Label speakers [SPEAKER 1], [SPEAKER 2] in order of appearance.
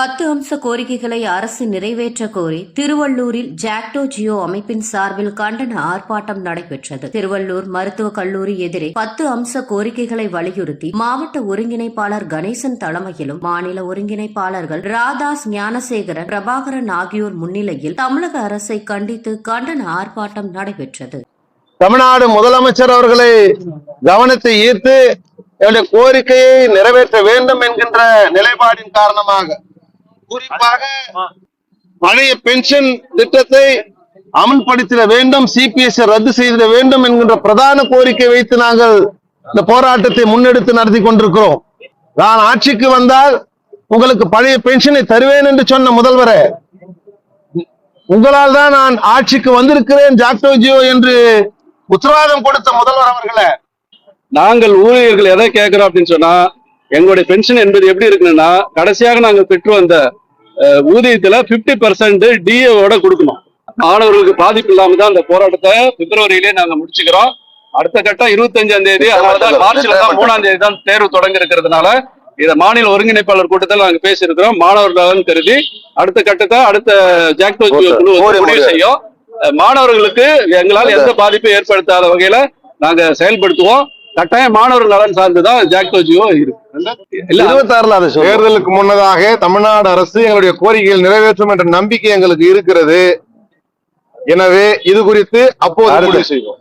[SPEAKER 1] பத்து அம்ச கோரிக்கைகளை அரசு நிறைவேற்ற கோரி திருவள்ளூரில் ஜாக்டோ ஜியோ அமைப்பின் சார்பில் கண்டன ஆர்ப்பாட்டம் நடைபெற்றது. திருவள்ளூர் மருத்துவக் கல்லூரி எதிரே பத்து அம்ச கோரிக்கைகளை வலியுறுத்தி மாவட்ட ஒருங்கிணைப்பாளர் கணேசன் தலைமையிலும் மாநில ஒருங்கிணைப்பாளர்கள் ராதாஸ் ஞானசேகரன் பிரபாகரன் ஆகியோர் முன்னிலையில் தமிழக அரசை கண்டித்து கண்டன ஆர்ப்பாட்டம் நடைபெற்றது.
[SPEAKER 2] தமிழ்நாடு முதலமைச்சர் அவர்களை கவனத்தை ஈர்த்து என்னுடைய கோரிக்கையை நிறைவேற்ற வேண்டும் என்கின்ற நிலைப்பாடின் காரணமாக குறிப்பாக பழைய பென்ஷன் திட்டத்தை அமல்படுத்திட வேண்டும் சிபிஎஸ் ரத்து செய்திட வேண்டும் என்கின்ற பிரதான கோரிக்கை வைத்து நாங்கள் இந்த போராட்டத்தை முன்னெடுத்து நடத்தி கொண்டிருக்கிறோம். நான் ஆட்சிக்கு வந்தால் உங்களுக்கு பழைய பென்ஷனை தருவேன் என்று சொன்ன முதல்வரே உங்களால் தான் நான் ஆட்சிக்கு வந்திருக்கிறேன் ஜாக்டோ ஜியோ என்று உத்தரவாதம் கொடுத்த முதல்வர் அவர்களே.
[SPEAKER 3] நாங்கள் ஊழியர்கள் எதை கேட்கிறோம் அப்படின்னு சொன்னா எங்களுடைய பென்ஷன் என்பது எப்படி இருக்குன்னா கடைசியாக நாங்கள் பெற்று வந்த ஊதியத்துல 50% பர்சன்ட் டிஏவோட கொடுக்கணும். மாணவர்களுக்கு பாதிப்பு இல்லாம தான் அந்த போராட்டத்தை பிப்ரவரியிலே நாங்க முடிச்சுக்கிறோம். அடுத்த கட்டம் இருபத்தஞ்சாம் தேதி அதனாலதான் மார்ச்ல தான் மூணாம் தேதி தான் தேர்வு தொடங்க இருக்கிறதுனால இத மாநில ஒருங்கிணைப்பாளர் கூட்டத்தில் நாங்க பேசியிருக்கிறோம். மாணவர் நலன் கருதி அடுத்த கட்டத்தை அடுத்த ஜாக்டோ குழு முடிவு செய்யும். மாணவர்களுக்கு எங்களால் எந்த பாதிப்பும் ஏற்படுத்தாத வகையில நாங்க செயல்படுத்துவோம். கட்டாயம் மாணவர் நலன் சார்ந்துதான் ஜாக்டோ ஜியோ இருக்கு.
[SPEAKER 4] தேர்தலுக்கு முன்னதாக தமிழ்நாடு அரசு எங்களுடைய கோரிக்கைகள் நிறைவேற்றும் என்ற நம்பிக்கை எங்களுக்கு இருக்கிறது. எனவே இது குறித்து அப்போது செய்வோம்.